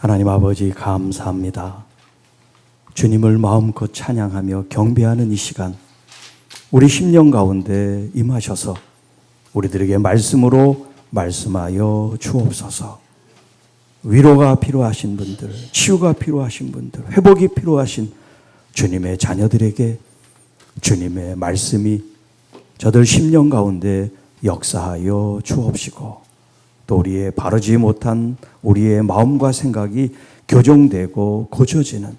하나님 아버지 감사합니다. 주님을 마음껏 찬양하며 경배하는 이 시간, 우리 심령 가운데 임하셔서 우리들에게 말씀으로 말씀하여 주옵소서. 위로가 필요하신 분들, 치유가 필요하신 분들, 회복이 필요하신 주님의 자녀들에게 주님의 말씀이 저들 심령 가운데 역사하여 주옵시고 또 우리의 바르지 못한 우리의 마음과 생각이 교정되고 고쳐지는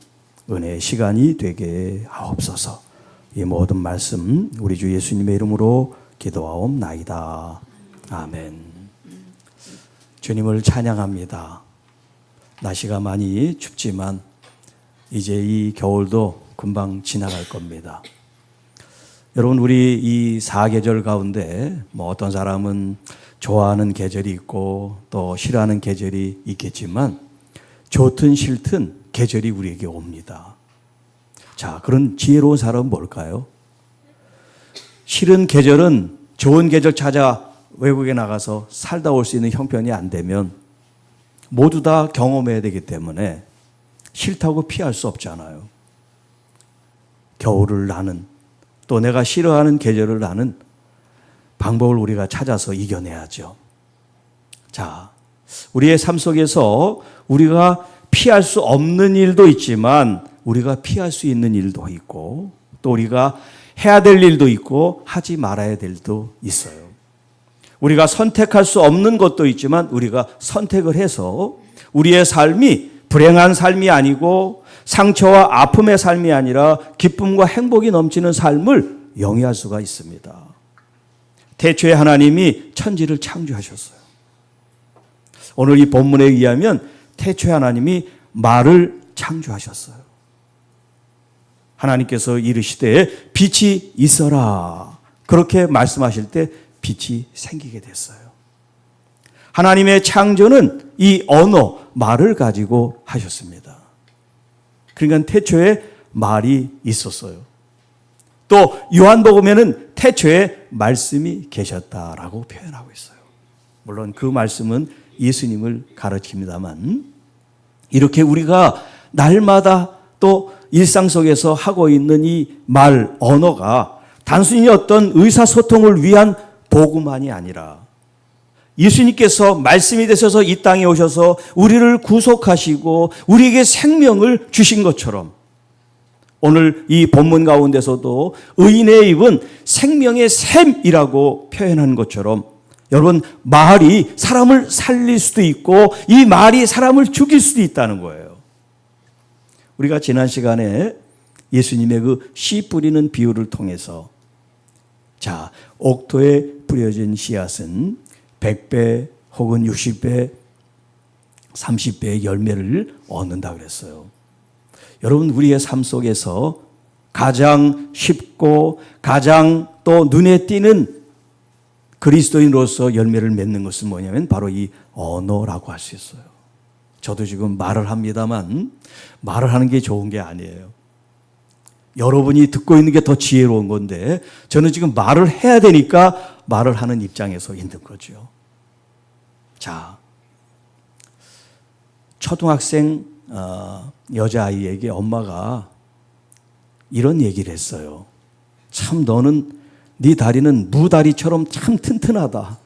은혜의 시간이 되게 하옵소서. 이 모든 말씀 우리 주 예수님의 이름으로 기도하옵나이다. 아멘. 주님을 찬양합니다. 날씨가 많이 춥지만 이제 이 겨울도 금방 지나갈 겁니다. 여러분 우리 이 사계절 가운데 뭐 어떤 사람은 좋아하는 계절이 있고 또 싫어하는 계절이 있겠지만 좋든 싫든 계절이 우리에게 옵니다. 자, 그런 지혜로운 사람은 뭘까요? 싫은 계절은 좋은 계절 찾아 외국에 나가서 살다 올 수 있는 형편이 안 되면 모두 다 경험해야 되기 때문에 싫다고 피할 수 없잖아요. 겨울을 나는 또 내가 싫어하는 계절을 나는 방법을 우리가 찾아서 이겨내야죠. 자, 우리의 삶 속에서 우리가 피할 수 없는 일도 있지만 우리가 피할 수 있는 일도 있고 또 우리가 해야 될 일도 있고 하지 말아야 될 일도 있어요. 우리가 선택할 수 없는 것도 있지만 우리가 선택을 해서 우리의 삶이 불행한 삶이 아니고 상처와 아픔의 삶이 아니라 기쁨과 행복이 넘치는 삶을 영위할 수가 있습니다. 태초에 하나님이 천지를 창조하셨어요. 오늘 이 본문에 의하면 태초에 하나님이 말을 창조하셨어요. 하나님께서 이르시되 빛이 있어라. 그렇게 말씀하실 때 빛이 생기게 됐어요. 하나님의 창조는 이 언어, 말을 가지고 하셨습니다. 그러니까 태초에 말이 있었어요. 또 요한복음에는 태초에 말씀이 계셨다라고 표현하고 있어요. 물론 그 말씀은 예수님을 가르칩니다만 이렇게 우리가 날마다 또 일상 속에서 하고 있는 이 말 언어가 단순히 어떤 의사소통을 위한 도구만이 아니라 예수님께서 말씀이 되셔서 이 땅에 오셔서 우리를 구속하시고 우리에게 생명을 주신 것처럼 오늘 이 본문 가운데서도 의인의 입은 생명의 샘이라고 표현한 것처럼 여러분 말이 사람을 살릴 수도 있고 이 말이 사람을 죽일 수도 있다는 거예요. 우리가 지난 시간에 예수님의 그 씨 뿌리는 비유를 통해서 자, 옥토에 뿌려진 씨앗은 100배 혹은 60배, 30배의 열매를 얻는다 그랬어요. 여러분, 우리의 삶 속에서 가장 쉽고 가장 또 눈에 띄는 그리스도인으로서 열매를 맺는 것은 뭐냐면 바로 이 언어라고 할 수 있어요. 저도 지금 말을 합니다만 말을 하는 게 좋은 게 아니에요. 여러분이 듣고 있는 게 더 지혜로운 건데 저는 지금 말을 해야 되니까 말을 하는 입장에서 있는 거죠. 자, 초등학생 어, 여자아이에게 엄마가 이런 얘기를 했어요. 참 너는 네 다리는 무다리처럼 참 튼튼하다.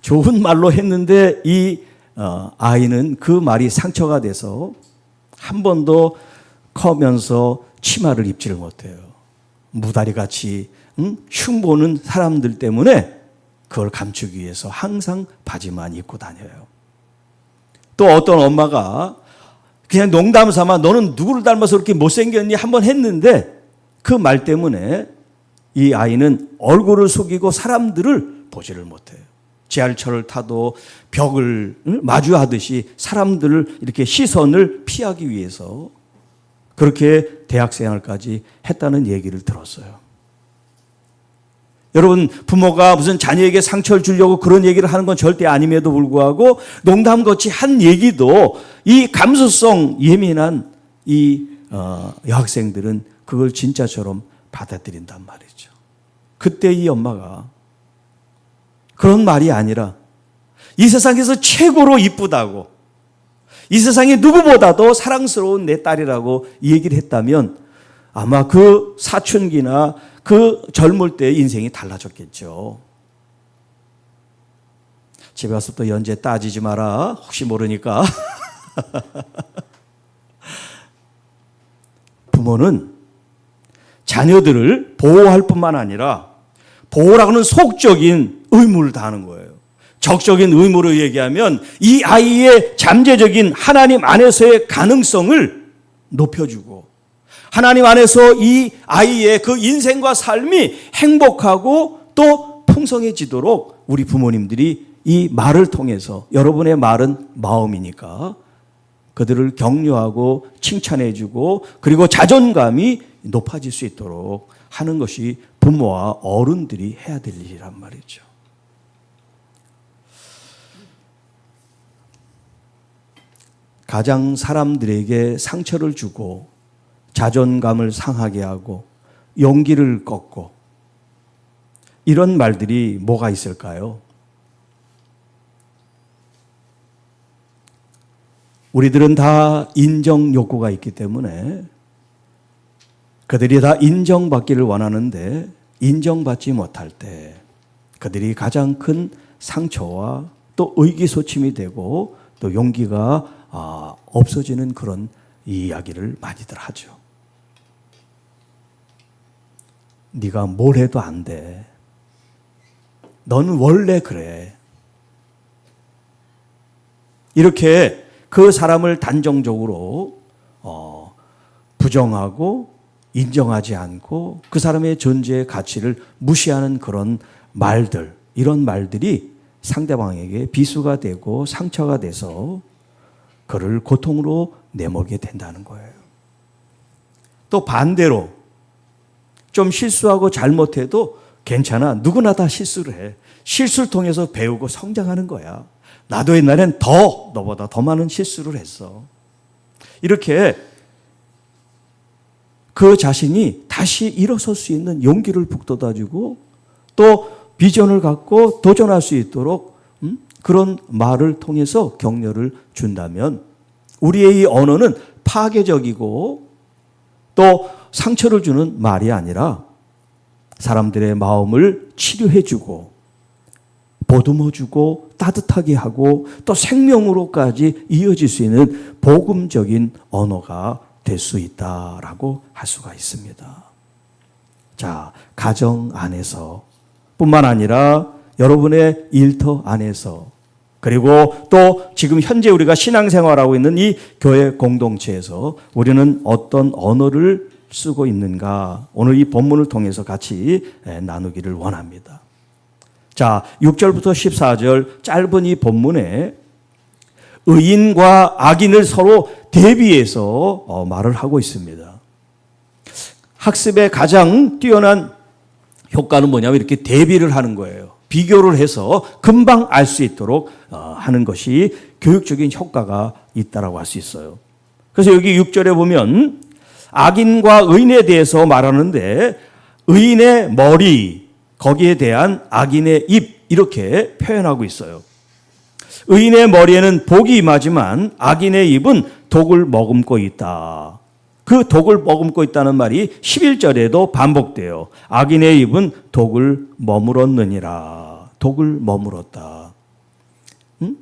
좋은 말로 했는데 이 어, 아이는 그 말이 상처가 돼서 한 번도 커면서 치마를 입지를 못해요. 무다리 같이 응? 흉보는 사람들 때문에 그걸 감추기 위해서 항상 바지만 입고 다녀요. 또 어떤 엄마가 그냥 농담 삼아 너는 누구를 닮아서 그렇게 못생겼니 한번 했는데 그 말 때문에 이 아이는 얼굴을 속이고 사람들을 보지를 못해요. 지하철을 타도 벽을 마주하듯이 사람들을 이렇게 시선을 피하기 위해서 그렇게 대학생활까지 했다는 얘기를 들었어요. 여러분, 부모가 무슨 자녀에게 상처를 주려고 그런 얘기를 하는 건 절대 아님에도 불구하고 농담 같이 한 얘기도 이 감수성 예민한 이 어, 여학생들은 그걸 진짜처럼 받아들인단 말이죠. 그때 이 엄마가 그런 말이 아니라 이 세상에서 최고로 이쁘다고 이 세상에 누구보다도 사랑스러운 내 딸이라고 이 얘기를 했다면 아마 그 사춘기나 그 젊을 때 인생이 달라졌겠죠. 집에 와서 또 연재 따지지 마라. 혹시 모르니까. 부모는 자녀들을 보호할 뿐만 아니라 보호라고는 속적인 의무를 다하는 거예요. 적적인 의무로 얘기하면 이 아이의 잠재적인 하나님 안에서의 가능성을 높여주고 하나님 안에서 이 아이의 그 인생과 삶이 행복하고 또 풍성해지도록 우리 부모님들이 이 말을 통해서 여러분의 말은 마음이니까 그들을 격려하고 칭찬해주고 그리고 자존감이 높아질 수 있도록 하는 것이 부모와 어른들이 해야 될 일이란 말이죠. 가장 사람들에게 상처를 주고 자존감을 상하게 하고 용기를 꺾고 이런 말들이 뭐가 있을까요? 우리들은 다 인정 욕구가 있기 때문에 그들이 다 인정받기를 원하는데 인정받지 못할 때 그들이 가장 큰 상처와 또 의기소침이 되고 또 용기가 아, 없어지는 그런 이야기를 많이들 하죠. 네가 뭘 해도 안 돼. 너는 원래 그래. 이렇게 그 사람을 단정적으로 어, 부정하고 인정하지 않고 그 사람의 존재의 가치를 무시하는 그런 말들, 이런 말들이 상대방에게 비수가 되고 상처가 돼서 그를 고통으로 내몰게 된다는 거예요. 또 반대로 좀 실수하고 잘못해도 괜찮아. 누구나 다 실수를 해. 실수를 통해서 배우고 성장하는 거야. 나도 옛날엔 더, 너보다 더 많은 실수를 했어. 이렇게 그 자신이 다시 일어설 수 있는 용기를 북돋아주고 또 비전을 갖고 도전할 수 있도록 음? 그런 말을 통해서 격려를 준다면 우리의 이 언어는 파괴적이고 또 상처를 주는 말이 아니라 사람들의 마음을 치료해주고 보듬어주고 따뜻하게 하고 또 생명으로까지 이어질 수 있는 복음적인 언어가 될 수 있다라고 할 수가 있습니다. 자, 가정 안에서 뿐만 아니라 여러분의 일터 안에서 그리고 또 지금 현재 우리가 신앙생활하고 있는 이 교회 공동체에서 우리는 어떤 언어를 쓰고 있는가 오늘 이 본문을 통해서 같이 나누기를 원합니다. 자, 6절부터 14절 짧은 이 본문에 의인과 악인을 서로 대비해서 어, 말을 하고 있습니다. 학습의 가장 뛰어난 효과는 뭐냐면 이렇게 대비를 하는 거예요. 비교를 해서 금방 알 수 있도록 어, 하는 것이 교육적인 효과가 있다라고 할 수 있어요. 그래서 여기 6절에 보면 악인과 의인에 대해서 말하는데 의인의 머리 거기에 대한 악인의 입 이렇게 표현하고 있어요. 의인의 머리에는 복이 임하지만 악인의 입은 독을 머금고 있다. 그 독을 머금고 있다는 말이 11절에도 반복돼요. 악인의 입은 독을 머물었느니라. 독을 머물었다. 음?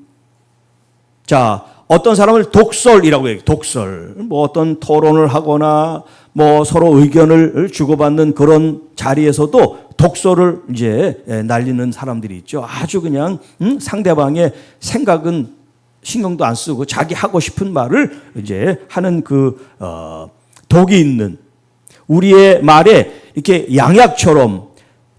자, 어떤 사람을 독설이라고 해요. 독설. 뭐 어떤 토론을 하거나 뭐 서로 의견을 주고받는 그런 자리에서도 독설을 이제 날리는 사람들이 있죠. 아주 그냥 음? 상대방의 생각은 신경도 안 쓰고 자기 하고 싶은 말을 이제 하는 그 어, 독이 있는 우리의 말에 이렇게 양약처럼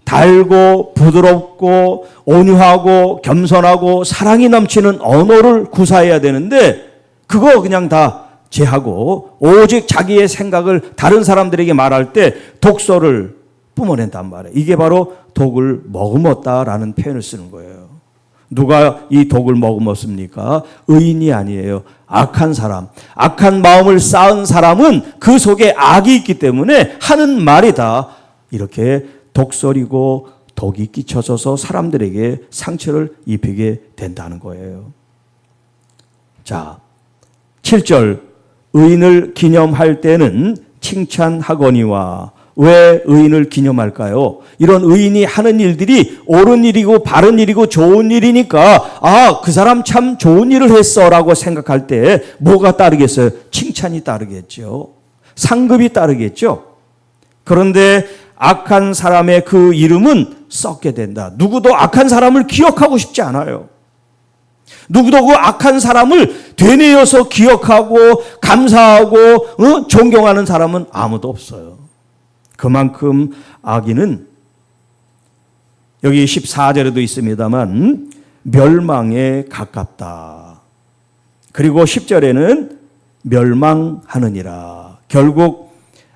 달고 부드럽고 온유하고 겸손하고 사랑이 넘치는 언어를 구사해야 되는데 그거 그냥 다 제하고 오직 자기의 생각을 다른 사람들에게 말할 때 독서를 뿜어낸단 말이에요. 이게 바로 독을 머금었다라는 표현을 쓰는 거예요. 누가 이 독을 머금었습니까? 의인이 아니에요. 악한 사람. 악한 마음을 쌓은 사람은 그 속에 악이 있기 때문에 하는 말이 다 이렇게 독설이고 독이 끼쳐져서 사람들에게 상처를 입히게 된다는 거예요. 자, 7절 의인을 기념할 때는 칭찬하거니와 왜 의인을 기념할까요? 이런 의인이 하는 일들이 옳은 일이고 바른 일이고 좋은 일이니까 아, 그 사람 참 좋은 일을 했어라고 생각할 때 뭐가 따르겠어요? 칭찬이 따르겠죠. 상급이 따르겠죠. 그런데 악한 사람의 그 이름은 썩게 된다. 누구도 악한 사람을 기억하고 싶지 않아요. 누구도 그 악한 사람을 되뇌어서 기억하고 감사하고 어? 존경하는 사람은 아무도 없어요. 그만큼 악인은 여기 14절에도 있습니다만 멸망에 가깝다. 그리고 10절에는 멸망하느니라. 결국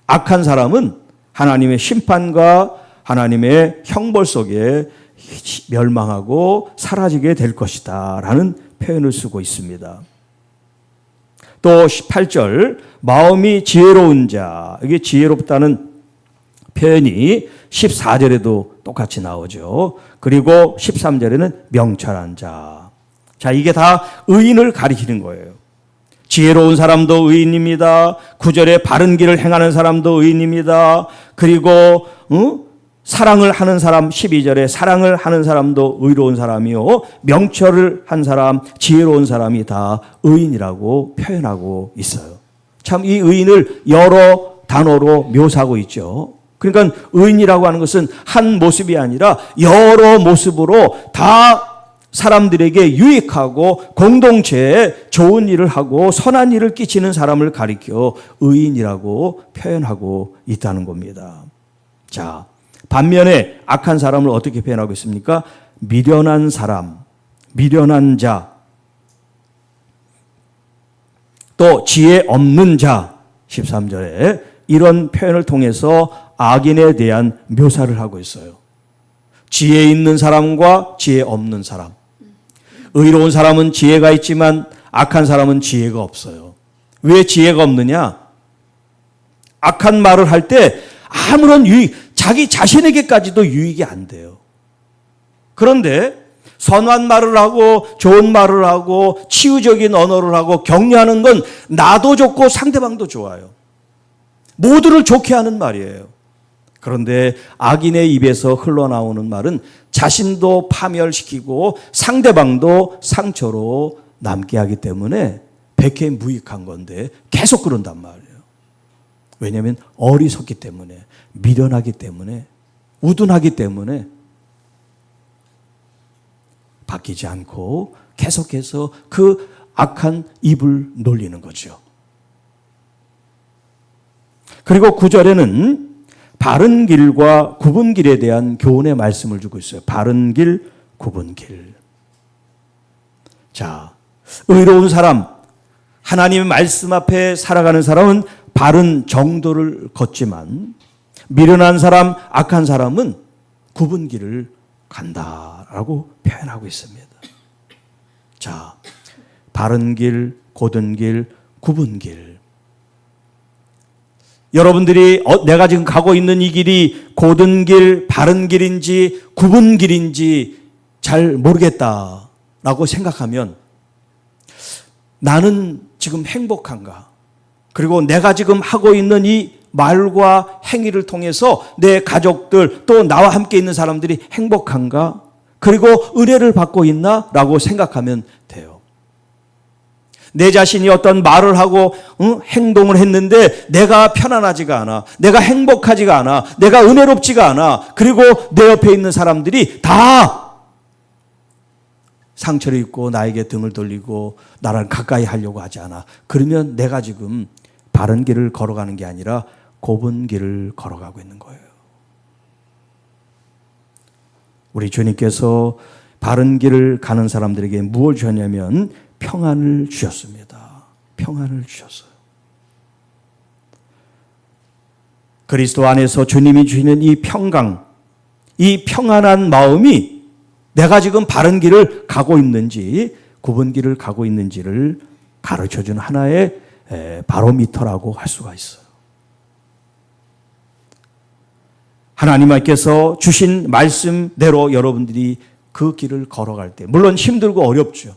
악한 사람은 하나님의 심판과 하나님의 형벌 속에 멸망하고 사라지게 될 것이다. 라는 표현을 쓰고 있습니다. 또 18절, 마음이 지혜로운 자. 이게 지혜롭다는 표현이 14절에도 똑같이 나오죠. 그리고 13절에는 명철한 자. 자, 이게 다 의인을 가리키는 거예요. 지혜로운 사람도 의인입니다. 구절에 바른 길을 행하는 사람도 의인입니다. 그리고 어? 사랑을 하는 사람 12절에 사랑을 하는 사람도 의로운 사람이요. 명철을 한 사람, 지혜로운 사람이 다 의인이라고 표현하고 있어요. 참 이 의인을 여러 단어로 묘사하고 있죠. 그러니까 의인이라고 하는 것은 한 모습이 아니라 여러 모습으로 다 사람들에게 유익하고 공동체에 좋은 일을 하고 선한 일을 끼치는 사람을 가리켜 의인이라고 표현하고 있다는 겁니다. 자, 반면에 악한 사람을 어떻게 표현하고 있습니까? 미련한 사람, 미련한 자, 또 지혜 없는 자, 13절에 이런 표현을 통해서 악인에 대한 묘사를 하고 있어요. 지혜 있는 사람과 지혜 없는 사람. 의로운 사람은 지혜가 있지만 악한 사람은 지혜가 없어요. 왜 지혜가 없느냐? 악한 말을 할 때 아무런 유익, 자기 자신에게까지도 유익이 안 돼요. 그런데 선한 말을 하고 좋은 말을 하고 치유적인 언어를 하고 격려하는 건 나도 좋고 상대방도 좋아요. 모두를 좋게 하는 말이에요. 그런데 악인의 입에서 흘러나오는 말은 자신도 파멸시키고 상대방도 상처로 남게 하기 때문에 백해 무익한 건데 계속 그런단 말이에요. 왜냐하면 어리석기 때문에 미련하기 때문에 우둔하기 때문에 바뀌지 않고 계속해서 그 악한 입을 놀리는 거죠. 그리고 구절에는 바른 길과 굽은 길에 대한 교훈의 말씀을 주고 있어요. 바른 길, 굽은 길. 자, 의로운 사람, 하나님의 말씀 앞에 살아가는 사람은 바른 정도를 걷지만 미련한 사람, 악한 사람은 굽은 길을 간다라고 표현하고 있습니다. 자, 바른 길, 고든 길, 굽은 길. 여러분들이 어, 내가 지금 가고 있는 이 길이 고든 길, 바른 길인지 굽은 길인지 잘 모르겠다라고 생각하면 나는 지금 행복한가? 그리고 내가 지금 하고 있는 이 말과 행위를 통해서 내 가족들 또 나와 함께 있는 사람들이 행복한가? 그리고 은혜를 받고 있나? 라고 생각하면 돼요. 내 자신이 어떤 말을 하고 응? 행동을 했는데 내가 편안하지가 않아. 내가 행복하지가 않아. 내가 은혜롭지가 않아. 그리고 내 옆에 있는 사람들이 다 상처를 입고 나에게 등을 돌리고 나를 가까이 하려고 하지 않아. 그러면 내가 지금 바른 길을 걸어가는 게 아니라 좁은 길을 걸어가고 있는 거예요. 우리 주님께서 바른 길을 가는 사람들에게 무엇을 주셨냐면 평안을 주셨습니다. 평안을 주셨어요. 그리스도 안에서 주님이 주시는 이 평강, 이 평안한 마음이 내가 지금 바른 길을 가고 있는지, 굽은 길을 가고 있는지를 가르쳐 준 하나의 바로미터라고 할 수가 있어요. 하나님께서 주신 말씀대로 여러분들이 그 길을 걸어갈 때, 물론 힘들고 어렵죠.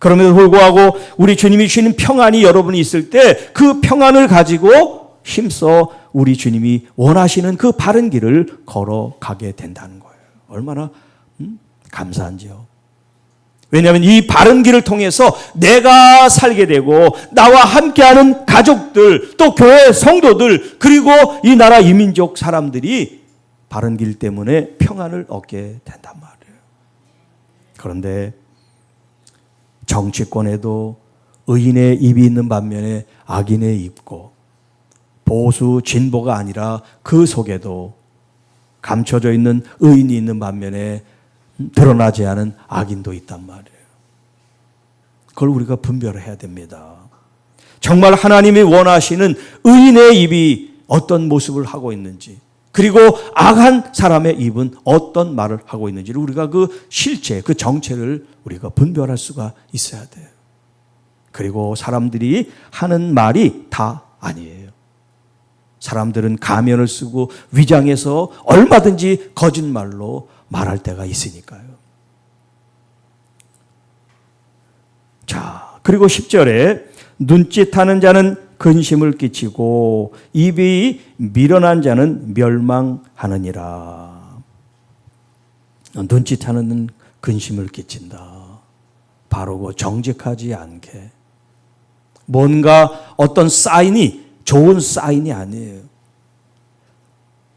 그럼에도 불구하고 우리 주님이 주시는 평안이 여러분이 있을 때 그 평안을 가지고 힘써 우리 주님이 원하시는 그 바른 길을 걸어가게 된다는 거예요. 얼마나 음? 감사한지요. 왜냐하면 이 바른 길을 통해서 내가 살게 되고 나와 함께하는 가족들 또 교회 성도들 그리고 이 나라 이민족 사람들이 바른 길 때문에 평안을 얻게 된단 말이에요. 그런데 정치권에도 의인의 입이 있는 반면에 악인의 입고 보수 진보가 아니라 그 속에도 감춰져 있는 의인이 있는 반면에 드러나지 않은 악인도 있단 말이에요. 그걸 우리가 분별해야 됩니다. 정말 하나님이 원하시는 의인의 입이 어떤 모습을 하고 있는지, 그리고 악한 사람의 입은 어떤 말을 하고 있는지를 우리가 그 실체, 그 정체를 우리가 분별할 수가 있어야 돼요. 그리고 사람들이 하는 말이 다 아니에요. 사람들은 가면을 쓰고 위장해서 얼마든지 거짓말로 말할 때가 있으니까요. 자, 그리고 10절에 눈짓하는 자는 근심을 끼치고 입이 미련한 자는 멸망하느니라. 눈짓하는 근심을 끼친다. 바르고 정직하지 않게. 뭔가 어떤 사인이 좋은 사인이 아니에요.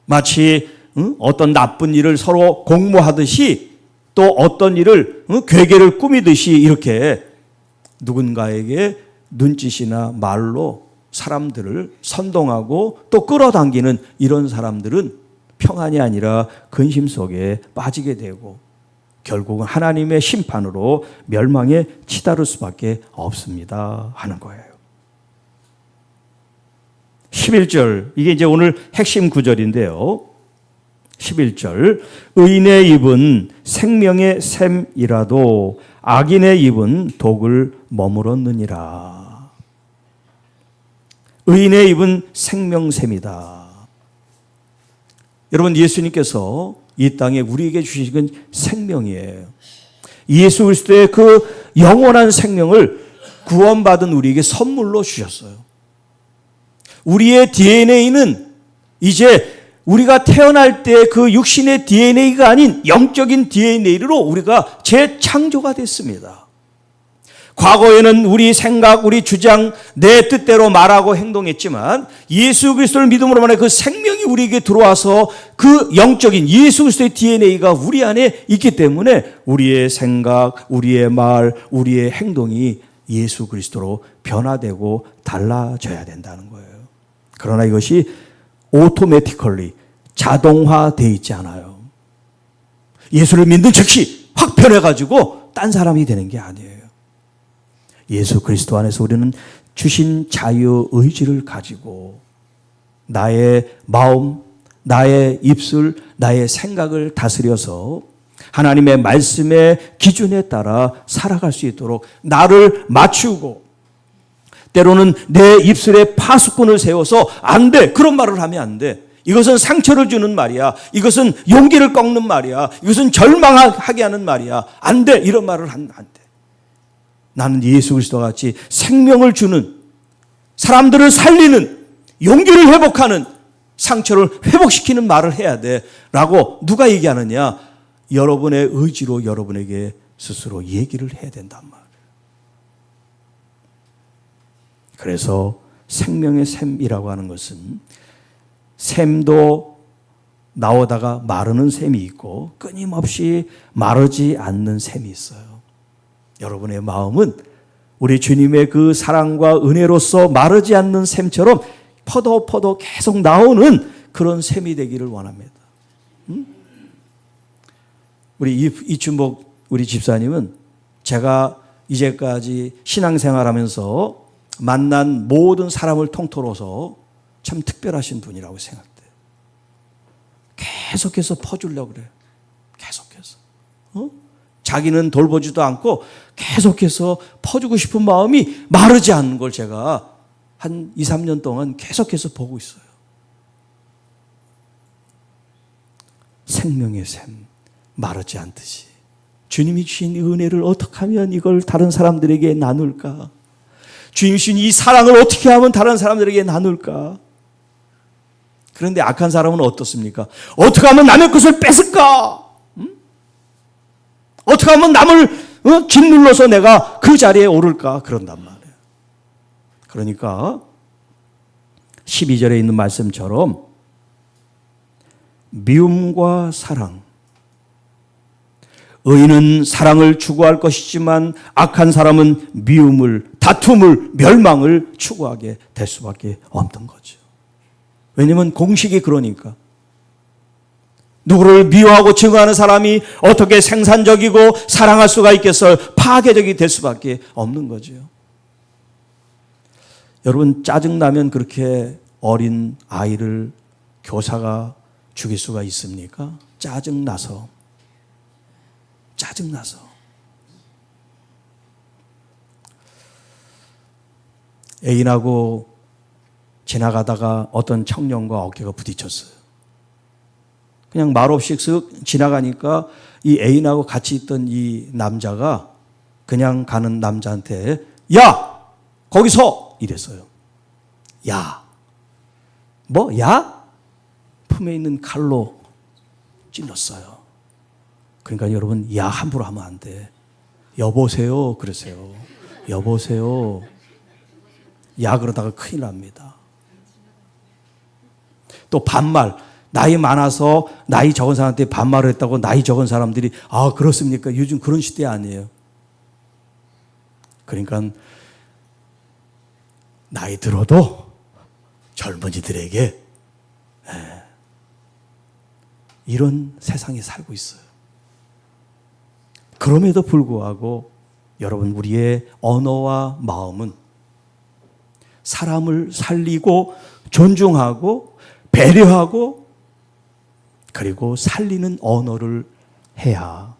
마치 응? 어떤 나쁜 일을 서로 공모하듯이 또 어떤 일을 응? 괴계를 꾸미듯이 이렇게 누군가에게 눈짓이나 말로 사람들을 선동하고 또 끌어당기는 이런 사람들은 평안이 아니라 근심 속에 빠지게 되고 결국은 하나님의 심판으로 멸망에 치달을 수밖에 없습니다. 하는 거예요. 11절, 이게 이제 오늘 핵심 구절인데요. 11절, 의인의 입은 생명의 샘이라도 악인의 입은 독을 머물었느니라. 의인의 입은 생명샘이다. 여러분, 예수님께서 이 땅에 우리에게 주신 건 생명이에요. 예수 그리스도의 그 영원한 생명을 구원받은 우리에게 선물로 주셨어요. 우리의 DNA는 이제 우리가 태어날 때 그 육신의 DNA가 아닌 영적인 DNA로 우리가 재창조가 됐습니다. 과거에는 우리 생각, 우리 주장, 내 뜻대로 말하고 행동했지만 예수 그리스도를 믿음으로 만에 그 생명이 우리에게 들어와서 그 영적인 예수 그리스도의 DNA가 우리 안에 있기 때문에 우리의 생각, 우리의 말, 우리의 행동이 예수 그리스도로 변화되고 달라져야 된다는 거예요. 그러나 이것이 오토매티컬리 자동화되어 있지 않아요. 예수를 믿는 즉시 확 변해가지고 딴 사람이 되는 게 아니에요. 예수 그리스도 안에서 우리는 주신 자유 의지를 가지고 나의 마음, 나의 입술, 나의 생각을 다스려서 하나님의 말씀의 기준에 따라 살아갈 수 있도록 나를 맞추고 때로는 내 입술에 파수꾼을 세워서 안 돼. 그런 말을 하면 안 돼. 이것은 상처를 주는 말이야. 이것은 용기를 꺾는 말이야. 이것은 절망하게 하는 말이야. 안 돼. 이런 말을 하면 안 돼. 나는 예수 그리스도 같이 생명을 주는 사람들을 살리는 용기를 회복하는 상처를 회복시키는 말을 해야 돼. 라고 누가 얘기하느냐? 여러분의 의지로 여러분에게 스스로 얘기를 해야 된단 말이에요. 그래서 생명의 샘이라고 하는 것은 샘도 나오다가 마르는 샘이 있고 끊임없이 마르지 않는 샘이 있어요. 여러분의 마음은 우리 주님의 그 사랑과 은혜로서 마르지 않는 샘처럼 퍼도퍼도 계속 나오는 그런 샘이 되기를 원합니다. 음? 우리 이춘복 우리 집사님은 제가 이제까지 신앙생활하면서 만난 모든 사람을 통틀어서 참 특별하신 분이라고 생각돼. 계속해서 퍼주려고 그래. 계속해서. 어? 자기는 돌보지도 않고 계속해서 퍼주고 싶은 마음이 마르지 않는 걸 제가 한 2, 3년 동안 계속해서 보고 있어요. 생명의 샘, 마르지 않듯이 주님이 주신 은혜를 어떻게 하면 이걸 다른 사람들에게 나눌까? 주님이 주신 이 사랑을 어떻게 하면 다른 사람들에게 나눌까? 그런데 악한 사람은 어떻습니까? 어떻게 하면 남의 것을 뺏을까? 음? 어떻게 하면 남을 어? 짓눌러서 내가 그 자리에 오를까? 그런단 말이에요. 그러니까 12절에 있는 말씀처럼 미움과 사랑 의인은 사랑을 추구할 것이지만 악한 사람은 미움을 다툼을 멸망을 추구하게 될 수밖에 없는 거죠. 왜냐면 공식이 그러니까 누구를 미워하고 증오하는 사람이 어떻게 생산적이고 사랑할 수가 있겠어요? 파괴적이 될 수밖에 없는 거죠. 여러분 짜증나면 그렇게 어린 아이를 교사가 죽일 수가 있습니까? 짜증나서 짜증나서 애인하고 지나가다가 어떤 청년과 어깨가 부딪혔어요. 그냥 말없이 쓱 지나가니까 이 애인하고 같이 있던 이 남자가 그냥 가는 남자한테 야 거기서 이랬어요. 야 뭐? 야? 품에 있는 칼로 찔렀어요. 그러니까 여러분, 야, 함부로 하면 안 돼. 여보세요. 그러세요. 여보세요. 야, 그러다가 큰일 납니다. 또 반말. 나이 많아서 나이 적은 사람한테 반말을 했다고 나이 적은 사람들이 아, 그렇습니까? 요즘 그런 시대 아니에요. 그러니까 나이 들어도 젊은이들에게 예, 이런 세상에 살고 있어요. 그럼에도 불구하고 여러분 우리의 언어와 마음은 사람을 살리고 존중하고 배려하고 그리고 살리는 언어를 해야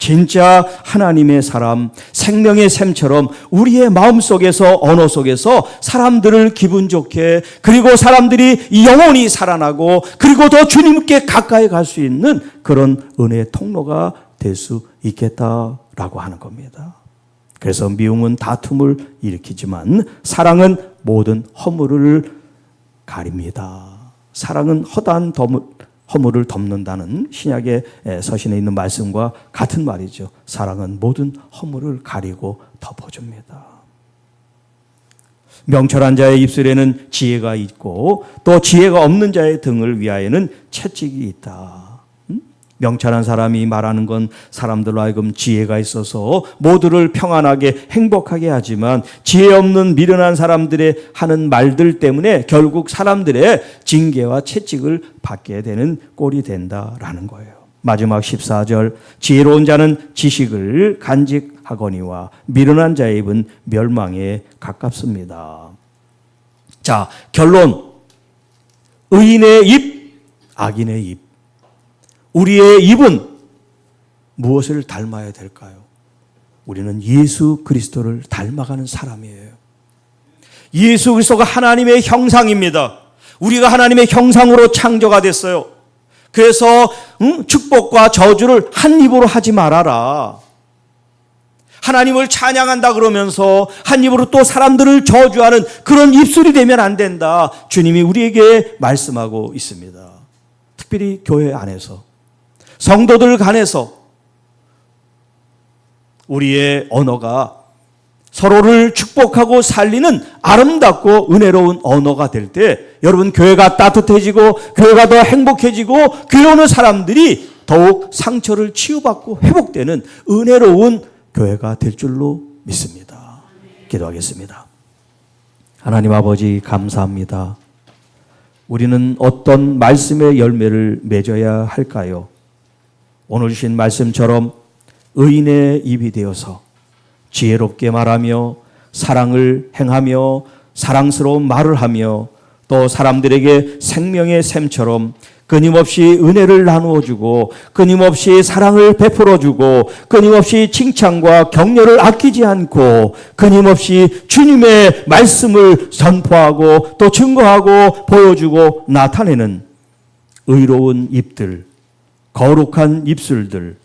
진짜 하나님의 사람, 생명의 샘처럼 우리의 마음 속에서, 언어 속에서 사람들을 기분 좋게, 그리고 사람들이 영원히 살아나고, 그리고 더 주님께 가까이 갈 수 있는 그런 은혜의 통로가 될 수 있겠다라고 하는 겁니다. 그래서 미움은 다툼을 일으키지만, 사랑은 모든 허물을 가립니다. 사랑은 허다한 허물을 덮는다는 신약의 서신에 있는 말씀과 같은 말이죠. 사랑은 모든 허물을 가리고 덮어줍니다. 명철한 자의 입술에는 지혜가 있고 또 지혜가 없는 자의 등을 위하여는 채찍이 있다. 명철한 사람이 말하는 건 사람들로 하여금 지혜가 있어서 모두를 평안하게 행복하게 하지만 지혜 없는 미련한 사람들의 하는 말들 때문에 결국 사람들의 징계와 채찍을 받게 되는 꼴이 된다라는 거예요. 마지막 14절 지혜로운 자는 지식을 간직하거니와 미련한 자의 입은 멸망에 가깝습니다. 자, 결론. 의인의 입, 악인의 입. 우리의 입은 무엇을 닮아야 될까요? 우리는 예수 그리스도를 닮아가는 사람이에요. 예수 그리스도가 하나님의 형상입니다. 우리가 하나님의 형상으로 창조가 됐어요. 그래서 응? 축복과 저주를 한 입으로 하지 말아라. 하나님을 찬양한다 그러면서 한 입으로 또 사람들을 저주하는 그런 입술이 되면 안 된다. 주님이 우리에게 말씀하고 있습니다. 특별히 교회 안에서 성도들 간에서 우리의 언어가 서로를 축복하고 살리는 아름답고 은혜로운 언어가 될 때 여러분 교회가 따뜻해지고 교회가 더 행복해지고 교회 오는 사람들이 더욱 상처를 치유받고 회복되는 은혜로운 교회가 될 줄로 믿습니다. 기도하겠습니다. 하나님 아버지 감사합니다. 우리는 어떤 말씀의 열매를 맺어야 할까요? 오늘 주신 말씀처럼 의인의 입이 되어서 지혜롭게 말하며 사랑을 행하며 사랑스러운 말을 하며 또 사람들에게 생명의 샘처럼 끊임없이 은혜를 나누어 주고 끊임없이 사랑을 베풀어 주고 끊임없이 칭찬과 격려를 아끼지 않고 끊임없이 주님의 말씀을 전포하고 또 증거하고 보여주고 나타내는 의로운 입들 거룩한 입술들,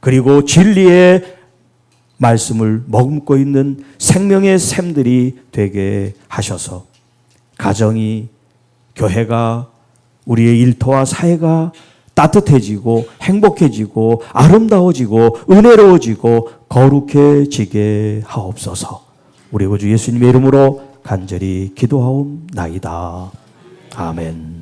그리고 진리의 말씀을 머금고 있는 생명의 샘들이 되게 하셔서 가정이 교회가 우리의 일터와 사회가 따뜻해지고 행복해지고 아름다워지고 은혜로워지고 거룩해지게 하옵소서. 우리 구주 예수님의 이름으로 간절히 기도하옵나이다. 아멘.